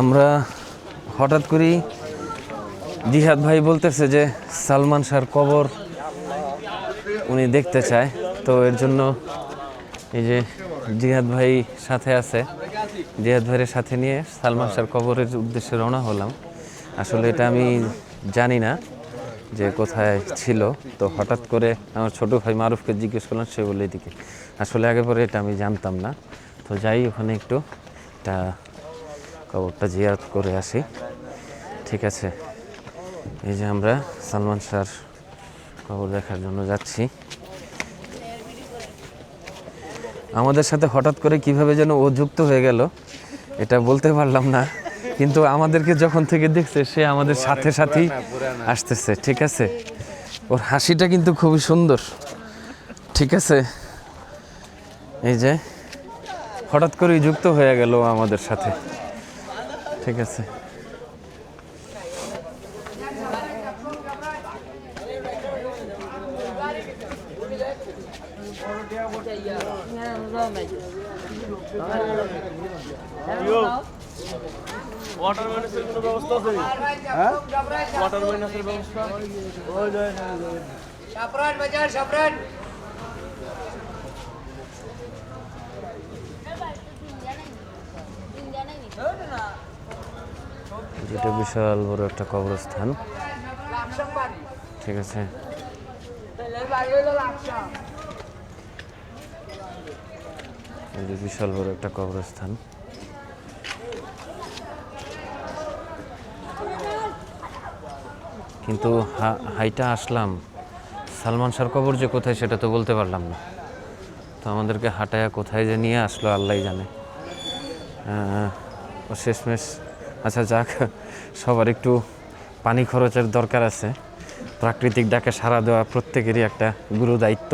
আমরা হঠাৎ করেই জিহাদ ভাই বলতেছে যে সালমান শাহর কবর উনি দেখতে চায়। তো এর জন্য এই যে জিহাদ ভাই সাথে আছে। জিহাদ ভাইয়ের সাথে নিয়ে সালমান শাহর কবরের উদ্দেশ্যে রওনা হলাম। আসলে এটা আমি জানি না যে কোথায় ছিল। তো হঠাৎ করে আমার ছোট ভাই মারুফকে জিজ্ঞেস করলাম, সে বলে এদিকে। আসলে আগে পরে এটা আমি জানতাম না। তো যাই, ওখানে একটু এটা কবরটা জিয়ারত করে আসি। ঠিক আছে, এই যে আমরা সালমান শাহর কবর দেখার জন্য যাচ্ছি। আমাদের সাথে হঠাৎ করে কীভাবে যেন ও যুক্ত হয়ে গেল, এটা বলতে পারলাম না। কিন্তু আমাদেরকে যখন থেকে দেখছে, সে আমাদের সাথে সাথেই আসতেছে, ঠিক আছে? ওর হাসিটা কিন্তু খুবই সুন্দর, ঠিক আছে? এই যে হঠাৎ করেই যুক্ত হয়ে গেল আমাদের সাথে। ঠিক আছে। ওয়াটার ম্যানেজের কোনো ব্যবস্থা আছে? হ্যাঁ? ওয়াটার ম্যানেজের ব্যবস্থা? ওই যে সাপরাট বাজার সাপরাট যেটা বিশাল বড় একটা কবরস্থান। ঠিক আছে। যে বিশাল বড় একটা কবরস্থান। কিন্তু হাইটা আসলাম। সালমান শাহর কবর যে কোথায় সেটা তো বলতে পারলাম না। তো আমাদেরকে হাঁটায়া কোথায় যে নিয়ে আসলো আল্লাহ জানে। শেষমেশ আচ্ছা যাক, সবার একটু পানি খরচের দরকার আছে। প্রাকৃতিক ডাকে সাড়া দেওয়া প্রত্যেকেরই একটা গুরু দায়িত্ব